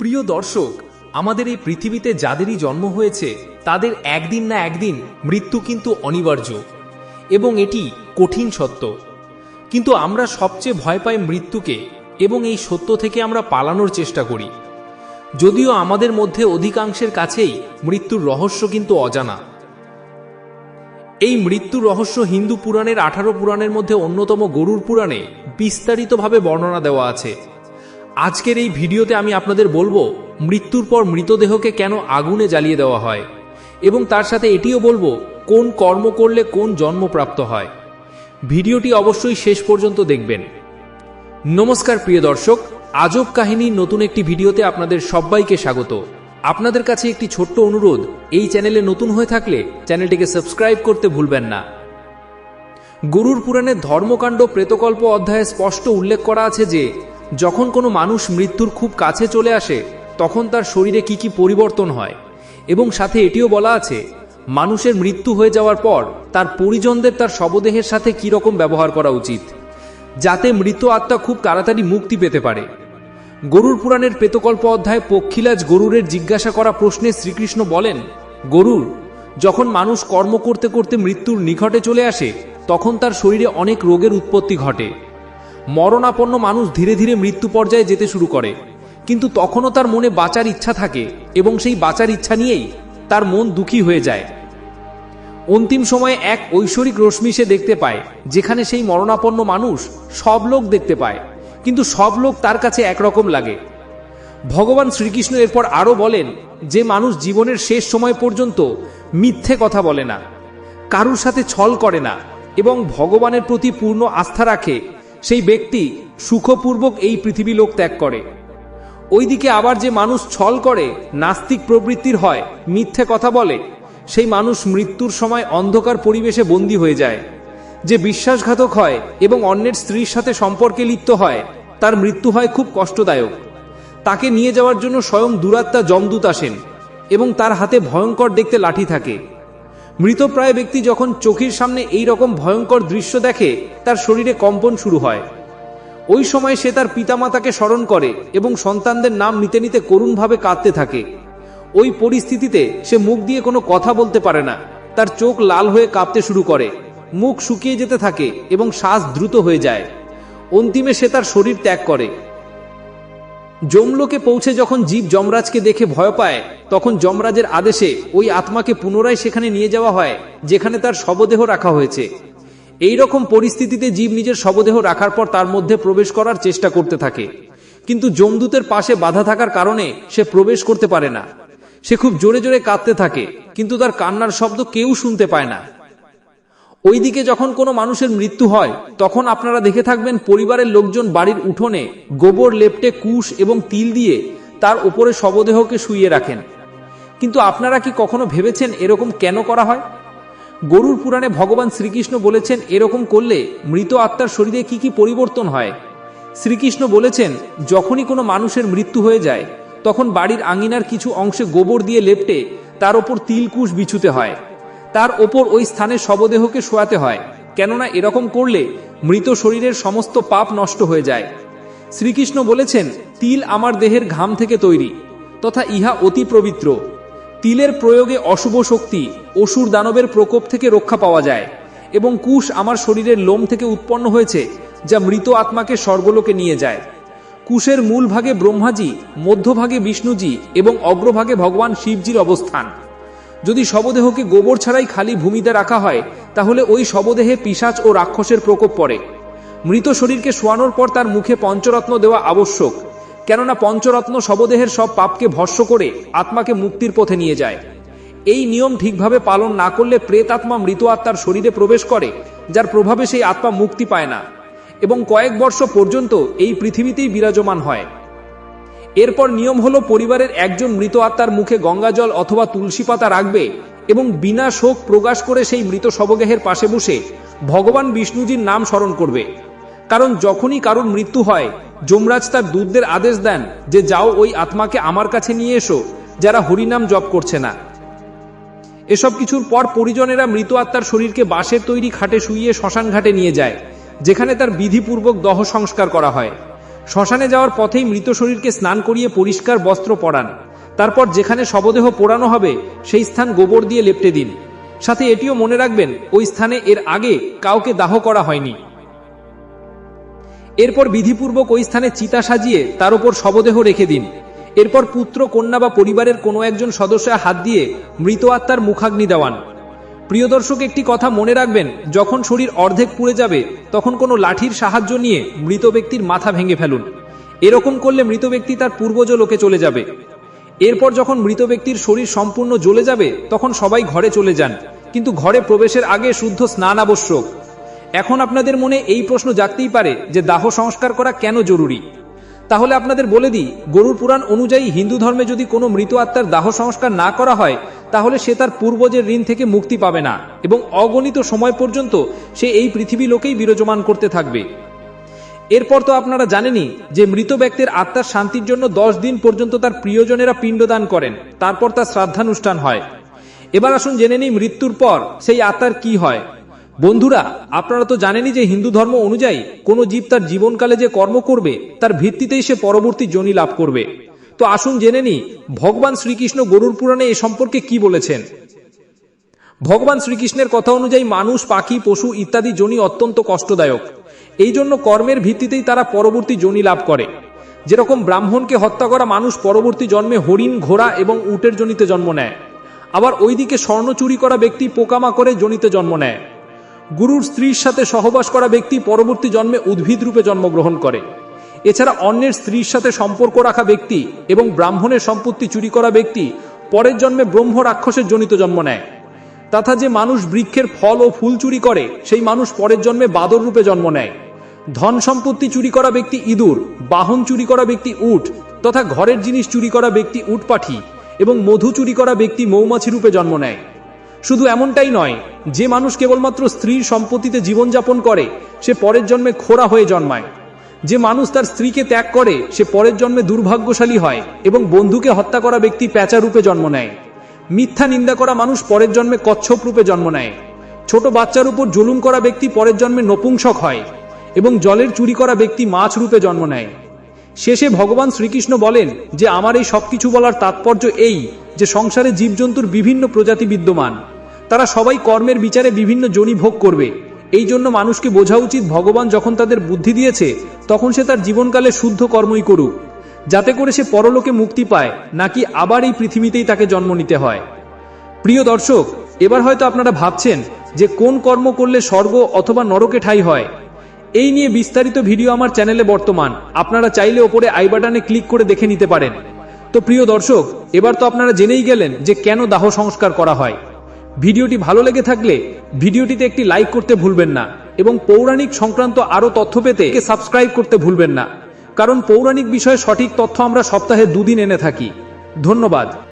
প্রিয় দর্শক, আমাদের এই পৃথিবীতে যাদেরই জন্ম হয়েছে, তাদের একদিন না একদিন মৃত্যু কিন্তু অনিবার্য এবং এটি কঠিন সত্য। কিন্তু আমরা সবচেয়ে ভয় পাই মৃত্যুকে এবং এই সত্য থেকে আমরা পালানোর চেষ্টা করি। যদিও আমাদের মধ্যে অধিকাংশের কাছেই মৃত্যুর রহস্য কিন্তু অজানা। এই মৃত্যুর রহস্য হিন্দু পুরাণের আঠারো পুরাণের মধ্যে অন্যতম গরুর পুরাণে বিস্তারিতভাবে বর্ণনা দেওয়া আছে। আজকের এই ভিডিওতে আমি আপনাদের বলব, মৃত্যুর পর মৃতদেহকে কেন আগুনে জ্বালিয়ে দেওয়া হয়? এবং তার সাথে এটিও বলব, কোন কর্ম করলে কোন জন্ম প্রাপ্ত হয়? ভিডিওটি অবশ্যই শেষ পর্যন্ত দেখবেন। নমস্কার, প্রিয় দর্শক। আজব কাহিনীর নতুন একটি ভিডিওতে আপনাদের সবাইকে স্বাগত। আপনাদের কাছে একটি ছোট্ট অনুরোধ, এই চ্যানেলে নতুন হয়ে থাকলে চ্যানেলটিকে সাবস্ক্রাইব করতে ভুলবেন না। গরুর পুরাণের ধর্মকাণ্ড প্রেতকল্প অধ্যায়ে স্পষ্ট উল্লেখ করা আছে যে যখন কোনো মানুষ মৃত্যুর খুব কাছে চলে আসে, তখন তার শরীরে কি কি পরিবর্তন হয়। এবং সাথে এটিও বলা আছে, মানুষের মৃত্যু হয়ে যাওয়ার পর তার পরিজনদের তার শবদেহের সাথে কি রকম ব্যবহার করা উচিত, যাতে মৃত আত্মা খুব তাড়াতাড়ি মুক্তি পেতে পারে। গরুর পুরাণের প্রেতকল্প অধ্যায় পক্ষীলাজ গরুরের জিজ্ঞাসা করা প্রশ্নে শ্রীকৃষ্ণ বলেন, গরুর, যখন মানুষ কর্ম করতে করতে মৃত্যুর নিকটে চলে আসে, তখন তার শরীরে অনেক রোগের উৎপত্তি ঘটে। মরণাপন্ন মানুষ ধীরে ধীরে মৃত্যু পর্যায়ে যেতে শুরু করে। কিন্তু তখনও তার মনে বাঁচার ইচ্ছা থাকে এবং সেই বাঁচার ইচ্ছা নিয়েই তার মন দুঃখী হয়ে যায়। অন্তিম সময়ে এক ঐশ্বরিক রশ্মি সে দেখতে পায়, যেখানে সেই মরণাপন্ন মানুষ সব লোক দেখতে পায়, কিন্তু সব লোক তার কাছে একরকম লাগে। ভগবান শ্রীকৃষ্ণ এরপর আরও বলেন যে মানুষ জীবনের শেষ সময় পর্যন্ত মিথ্যে কথা বলে না, কারুর সাথে ছল করে না এবং ভগবানের প্রতি পূর্ণ আস্থা রাখে সেই ব্যক্তি সুখপূর্বক এই পৃথিবী লোক ত্যাগ করে। ওইদিকে আবার যে মানুষ ছল করে, নাস্তিক প্রবৃত্তির হয়, মিথ্যে কথা বলে, সেই মানুষ মৃত্যুর সময় অন্ধকার পরিবেশে বন্দী হয়ে যায়। যে বিশ্বাসঘাতক হয় এবং অন্যের স্ত্রীর সাথে সম্পর্কে লিপ্ত হয়, তার মৃত্যু হয় খুব কষ্টদায়ক। তাকে নিয়ে যাওয়ার জন্য স্বয়ং দুরাত্মা জমদূত আসেন এবং তার হাতে ভয়ঙ্কর দেখতে লাঠি থাকে। মৃতপ্রায় ব্যক্তি যখন চোখের সামনে এই রকম ভয়ঙ্কর দৃশ্য দেখে, তার শরীরে কম্পন শুরু হয়। ওই সময় সে তার পিতামাতাকে স্মরণ করে এবং সন্তানদের নাম নিতে নিতে করুণভাবে কাঁদতে থাকে। ওই পরিস্থিতিতে সে মুখ দিয়ে কোনো কথা বলতে পারে না। তার চোখ লাল হয়ে কাঁপতে শুরু করে। মুখ শুকিয়ে যেতে থাকে এবং শ্বাস দ্রুত হয়ে যায়। অন্তিমে সে তার শরীর ত্যাগ করে। যমলোকে পৌঁছে যখন জীব যমরাজকে দেখে ভয় পায়, তখন যমরাজের আদেশে ওই আত্মাকে পুনরায় সেখানে নিয়ে যাওয়া হয়, যেখানে তার শবদেহ রাখা হয়েছে। এই রকম পরিস্থিতিতে জীব নিজের শবদেহ রাখার পর তার মধ্যে প্রবেশ করার চেষ্টা করতে থাকে। কিন্তু যমদূতের পাশে বাধা থাকার কারণে সে প্রবেশ করতে পারে না। সে খুব জোরে জোরে কাঁদতে থাকে, কিন্তু তার কান্নার শব্দ কেউ শুনতে পায় না। ওইদিকে যখন কোনো মানুষের মৃত্যু হয়, তখন আপনারা দেখে থাকবেন পরিবারের লোকজন বাড়ির উঠোনে গোবর লেপটে কুশ এবং তিল দিয়ে তার ওপরে শবদেহকে শুইয়ে রাখেন। কিন্তু আপনারা কি কখনো ভেবেছেন এরকম কেন করা হয়? গরুর পুরাণে ভগবান শ্রীকৃষ্ণ বলেছেন, এরকম করলে মৃত আত্মার শরীরে কি কি পরিবর্তন হয়? শ্রীকৃষ্ণ বলেছেন, যখনই কোনো মানুষের মৃত্যু হয়ে যায়, তখন বাড়ির আঙিনার কিছু অংশে গোবর দিয়ে লেপটে তার ওপর তিলকুশ বিছুতে হয়। তার ওপর ওই স্থানে শবদেহকে শোয়াতে হয়, কেননা এরকম করলে মৃত শরীরের সমস্ত পাপ নষ্ট হয়ে যায়। শ্রীকৃষ্ণ বলেছেন, তিল আমার দেহের ঘাম থেকে তৈরি, তথা ইহা অতি পবিত্র। তিলের প্রয়োগে অশুভ শক্তি, অসুর দানবের প্রকোপ থেকে রক্ষা পাওয়া যায়, এবং কুশ আমার শরীরের লোম থেকে উৎপন্ন হয়েছে, যা মৃত আত্মাকে স্বর্গলোকে নিয়ে যায়। কুশের মূল ভাগে ব্রহ্মাজি, মধ্যভাগে বিষ্ণুজি, এবং অগ্রভাগে ভগবান শিবজির অবস্থান। যদি শবদেহকে গোবর ছাড়াই খালি ভূমিতে রাখা হয়, তাহলে ওই শবদেহে পিসাচ ও রাক্ষসের প্রকোপ পড়ে। মৃত শরীরকে শোয়ানোর পর তার মুখে পঞ্চরত্ন দেওয়া আবশ্যক, কেননা পঞ্চরত্ন শবদেহের সব পাপকে ভস্য করে আত্মাকে মুক্তির পথে নিয়ে যায়। এই নিয়ম ঠিকভাবে পালন না করলে প্রেত আত্মা মৃত আত্মার শরীরে প্রবেশ করে, যার প্রভাবে সেই আত্মা মুক্তি পায় না। এবং কয়েক বর্ষ পর্যন্ত এই পৃথিবীতেই বিরাজমান হয়। এরপর নিয়ম হলো পরিবারের একজন মৃত আত্মার মুখে গঙ্গাজল অথবা তুলসী পাতা রাখবে এবং বিনা শোক প্রকাশ করে সেই মৃত শবগেহের পাশে বসে ভগবান বিষ্ণুজির নাম স্মরণ করবে। কারণ যখনই কারোর মৃত্যু হয়, যমরাজ তার দূতদের আদেশ দেন যে যাও ওই আত্মাকে আমার কাছে নিয়ে এসো, যারা হরিনাম জপ করছে না। এসব কিছুর পর পরিজনেরা মৃত আত্মার শরীরকে বাঁশের তৈরি খাটে শুইয়ে শ্মশান ঘাটে নিয়ে যায়, যেখানে তার বিধিপূর্বক দহ সংস্কার করা হয়। শ্মশানে যাওয়ার পথেই মৃত শরীরকে স্নান করিয়ে পরিষ্কার বস্ত্র পরান। তারপর যেখানে শবদেহ পোড়ানো হবে, সেই স্থান গোবর দিয়ে লেপটে দিন। সাথে এটিও মনে রাখবেন, ওই স্থানে এর আগে কাউকে দাহ করা হয়নি। এরপর বিধিপূর্বক ওই স্থানে চিতা সাজিয়ে তার উপর শবদেহ রেখে দিন। এরপর পুত্র, কন্যা বা পরিবারের কোনো একজন সদস্যের হাত দিয়ে মৃত আত্মার মুখাগ্নি দেওয়ান। প্রিয় দর্শক, একটি কথা মনে রাখবেন, যখন শরীর অর্ধেক পুড়ে যাবে, তখন কোনো লাঠির সাহায্য নিয়ে মৃত ব্যক্তির মাথা ভেঙে ফেলুন। এরকম করলে মৃত ব্যক্তি তার পূর্বজ লোকে চলে যাবে। এরপর যখন মৃত ব্যক্তির শরীর সম্পূর্ণ জ্বলে যাবে, তখন সবাই ঘরে চলে যান। কিন্তু ঘরে প্রবেশের আগে শুদ্ধ স্নান আবশ্যক এখন আপনাদের মনে এই প্রশ্ন জাগতেই পারে যে দাহ সংস্কার করা কেন জরুরি? তাহলে আপনাদের বলে দিই, গরুর পুরাণ অনুযায়ী হিন্দু ধর্মে যদি কোনো মৃত আত্মার দাহ সংস্কার না করা হয় তাহলে সে তার পূর্বজের ঋণ থেকে মুক্তি পাবে না এবং অগণিত সময় পর্যন্ত সে এই পৃথিবী লোকেই বিরাজমান করতে থাকবে। এরপর তো আপনারা জানেনই যে মৃত ব্যক্তির আত্মার শান্তির জন্য দশ দিন পর্যন্ত তার প্রিয়জনেরা পিণ্ডদান করেন, তারপর তার শ্রাদ্ধানুষ্ঠান হয়। এবার আসুন জেনে নিই মৃত্যুর পর সেই আত্মার কি হয়। বন্ধুরা, আপনারা তো জানেনই যে হিন্দু ধর্ম অনুযায়ী কোনো জীব তার জীবনকালে যে কর্ম করবে, তার ভিত্তিতেই সে পরবর্তী জনি লাভ করবে। তো আসুন জেনে নিই ভগবান শ্রীকৃষ্ণ গরুর পুরাণে এ সম্পর্কে কি বলেছেন? ভগবান শ্রীকৃষ্ণের কথা অনুযায়ী মানুষ, পাখি, পশু ইত্যাদি জনি অত্যন্ত কষ্টদায়ক। এই জন্য কর্মের ভিত্তিতেই তারা পরবর্তী জনি লাভ করে। যেরকম ব্রাহ্মণকে হত্যা করা মানুষ পরবর্তী জন্মে হরিণ, ঘোড়া এবং উটের জনিতে জন্ম নেয়। আবার ওইদিকে স্বর্ণ চুরি করা ব্যক্তি পোকামাকড়ে জনিতে জন্ম নেয়। গুরুর স্ত্রীর সাথে সহবাস করা ব্যক্তি পরবর্তী জন্মে উদ্ভিদ রূপে জন্মগ্রহণ করে। এছাড়া অন্যের স্ত্রীর সাথে সম্পর্ক রাখা ব্যক্তি এবং ব্রাহ্মণের সম্পত্তি চুরি করা ব্যক্তি পরের জন্মে ব্রহ্ম রাক্ষসের জনিত জন্ম নেয়। তথা যে মানুষ বৃক্ষের ফল ও ফুল চুরি করে, সেই মানুষ পরের জন্মে বাদর রূপে জন্ম নেয়। ধন সম্পত্তি চুরি করা ব্যক্তি ইঁদুর, বাহন চুরি করা ব্যক্তি উট, তথা ঘরের জিনিস চুরি করা ব্যক্তি উট পাঠি এবং মধু চুরি করা ব্যক্তি মৌমাছি রূপে জন্ম নেয়। শুধু এমনটাই নয়, যে মানুষ কেবলমাত্র স্ত্রীর সম্পত্তিতে জীবনযাপন করে, সে পরের জন্মে খোড়া হয়ে জন্মায়। যে মানুষ তার স্ত্রীকে ত্যাগ করে, সে পরের জন্মে দুর্ভাগ্যশালী হয় এবং বন্ধুকে হত্যা করা ব্যক্তি প্যাঁচা রূপে জন্ম নেয়। মিথ্যা নিন্দা করা মানুষ পরের জন্মে কচ্ছপ রূপে জন্ম নেয়। ছোট বাচ্চার উপর জুলুম করা ব্যক্তি পরের জন্মে নপুংসক হয় এবং জলের চুরি করা ব্যক্তি মাছ রূপে জন্ম নেয়। শেষে ভগবান শ্রীকৃষ্ণ বলেন যে, আমার এই সবকিছু বলার তাৎপর্য এই যে, সংসারে জীবজন্তুর বিভিন্ন প্রজাতি বিদ্যমান। তারা সবাই কর্মের বিচারে বিভিন্ন জনি ভোগ করবে। এই জন্য মানুষকে বোঝা উচিত ভগবান যখন তাদের বুদ্ধি দিয়েছে, তখন সে তার জীবনকালে শুদ্ধ কর্মই করুক, যাতে করে সে পরলোকে মুক্তি পায়, নাকি আবার এই পৃথিবীতেই তাকে জন্ম নিতে হয়। প্রিয় দর্শক, এবার হয়তো আপনারা ভাবছেন যে কোন কর্ম করলে স্বর্গ অথবা নরকে ঠাই হয়। এই নিয়ে বিস্তারিত ভিডিও আমার চ্যানেলে বর্তমান, আপনারা চাইলে ওপরে আই বাটনে ক্লিক করে দেখে নিতে পারেন। তো প্রিয় দর্শক, এবার তো আপনারা জেনেই গেলেন যে কেন দাহ সংস্কার করা হয়। ভিডিওটি ভালো লেগে থাকলে ভিডিওটিতে একটি লাইক করতে ভুলবেন না এবং পৌরাণিক সংক্রান্ত আরও তথ্য পেতে সাবস্ক্রাইব করতে ভুলবেন না। কারণ পৌরাণিক বিষয়ে সঠিক তথ্য আমরা সপ্তাহে দুদিন এনে থাকি। ধন্যবাদ।